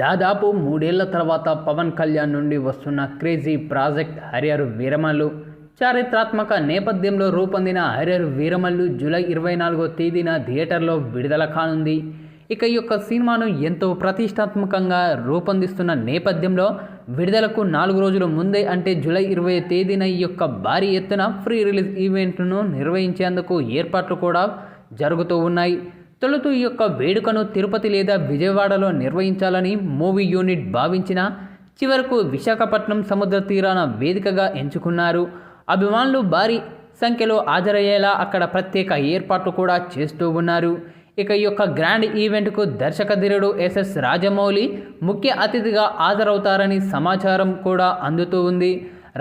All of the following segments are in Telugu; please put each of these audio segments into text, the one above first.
దాదాపు మూడేళ్ళ తర్వాత పవన్ కళ్యాణ్ నుండి వస్తున్న క్రేజీ ప్రాజెక్ట్ హరియరు వీరమల్లు. చారిత్రాత్మక నేపథ్యంలో రూపొందిన హరియరు వీరమల్లు జూలై ఇరవై నాలుగో తేదీన థియేటర్లో విడుదల కానుంది. ఇక ఈ యొక్క సినిమాను ఎంతో ప్రతిష్టాత్మకంగా రూపొందిస్తున్న నేపథ్యంలో విడుదలకు నాలుగు రోజుల ముందే అంటే జూలై ఇరవై తేదీన ఈ యొక్క భారీ ఎత్తున ఫ్రీ రిలీజ్ ఈవెంట్ను నిర్వహించేందుకు ఏర్పాట్లు కూడా జరుగుతూ ఉన్నాయి. తొలుత ఈ యొక్క వేడుకను తిరుపతి లేదా విజయవాడలో నిర్వహించాలని మూవీ యూనిట్ భావించిన చివరకు విశాఖపట్నం సముద్ర తీరాన వేదికగా ఎంచుకున్నారు. అభిమానులు భారీ సంఖ్యలో హాజరయ్యేలా అక్కడ ప్రత్యేక ఏర్పాట్లు కూడా చేస్తూ ఉన్నారు. ఇక ఈ యొక్క గ్రాండ్ ఈవెంట్కు దర్శకధీరుడు ఎస్ఎస్ రాజమౌళి ముఖ్య అతిథిగా హాజరవుతారని సమాచారం కూడా అందుతూ ఉంది.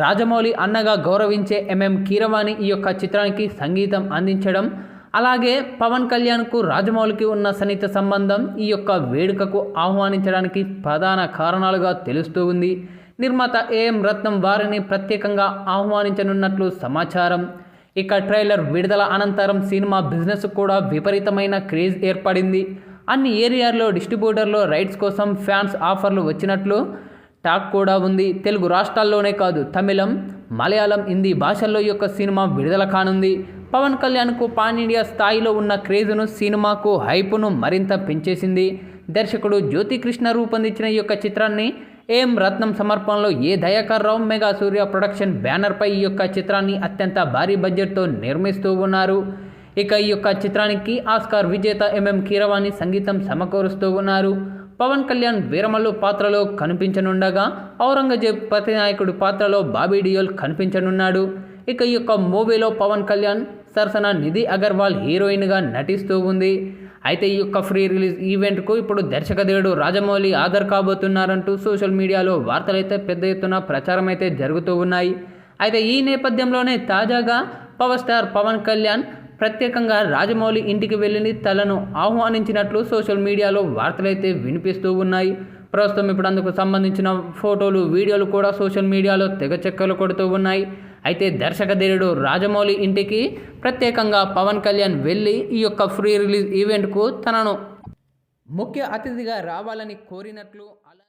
రాజమౌళి అన్నగా గౌరవించే ఎంఎం కీరవాణి ఈ యొక్క చిత్రానికి సంగీతం అందించడం అలాగే పవన్ కళ్యాణ్కు రాజమౌళికి ఉన్న సన్నిహిత సంబంధం ఈ యొక్క వేడుకకు ఆహ్వానించడానికి ప్రధాన కారణాలుగా తెలుస్తూ ఉంది. నిర్మాత ఏఎం రత్నం వారిని ప్రత్యేకంగా ఆహ్వానించనున్నట్లు సమాచారం. ఇక ట్రైలర్ విడుదల అనంతరం సినిమా బిజినెస్ కూడా విపరీతమైన క్రేజ్ ఏర్పడింది. అన్ని ఏరియాల్లో డిస్ట్రిబ్యూటర్లో రైట్స్ కోసం ఫ్యాన్స్ ఆఫర్లు వచ్చినట్లు టాక్ కూడా ఉంది. తెలుగు రాష్ట్రాల్లోనే కాదు తమిళం మలయాళం హిందీ భాషల్లో ఈ యొక్క సినిమా విడుదల కానుంది. పవన్ కళ్యాణ్కు పాన్ ఇండియా స్థాయిలో ఉన్న క్రేజ్ను సినిమాకు హైపును మరింత పెంచేసింది. దర్శకుడు జ్యోతికృష్ణ రూపొందించిన ఈ యొక్క చిత్రాన్ని ఏం రత్నం సమర్పణలో A Dayakar Rao mega Surya production బ్యానర్పై ఈ యొక్క చిత్రాన్ని అత్యంత భారీ బడ్జెట్తో నిర్మిస్తూ ఉన్నారు. ఇక ఈ యొక్క చిత్రానికి ఆస్కార్ విజేత ఎంఎం కీరవాణి సంగీతం సమకూరుస్తూ ఉన్నారు. పవన్ కళ్యాణ్ వీరమల్లు పాత్రలో కనిపించనుండగా ఔరంగజేబ్ ప్రతినాయకుడు పాత్రలో బాబీ డియోల్ కనిపించనున్నాడు. ఇక ఈ యొక్క మూవీలో పవన్ కళ్యాణ్ సరసన నిధి అగర్వాల్ హీరోయిన్గా నటిస్తూ ఉంది. అయితే ఈ యొక్క ఫ్రీ రిలీజ్ ఈవెంట్కు ఇప్పుడు దర్శకధీరుడు రాజమౌళి ఆధార్ కాబోతున్నారంటూ సోషల్ మీడియాలో వార్తలైతే పెద్ద ఎత్తున ప్రచారం అయితే జరుగుతూ ఉన్నాయి. అయితే ఈ నేపథ్యంలోనే తాజాగా పవర్ స్టార్ పవన్ కళ్యాణ్ ప్రత్యేకంగా రాజమౌళి ఇంటికి వెళ్ళి తలను ఆహ్వానించినట్లు సోషల్ మీడియాలో వార్తలైతే వినిపిస్తూ ఉన్నాయి. ప్రస్తుతం ఇప్పుడు అందుకు సంబంధించిన ఫోటోలు వీడియోలు కూడా సోషల్ మీడియాలో తెగ చెక్కలు కొడుతూ ఉన్నాయి. అయితే దర్శకధీరుడు రాజమౌళి ఇంటికి ప్రత్యేకంగా పవన్ కళ్యాణ్ వెళ్ళి ఈ యొక్క ఫ్రీ రిలీజ్ ఈవెంట్కు తనను ముఖ్య అతిథిగా రావాలని కోరినట్లు అలా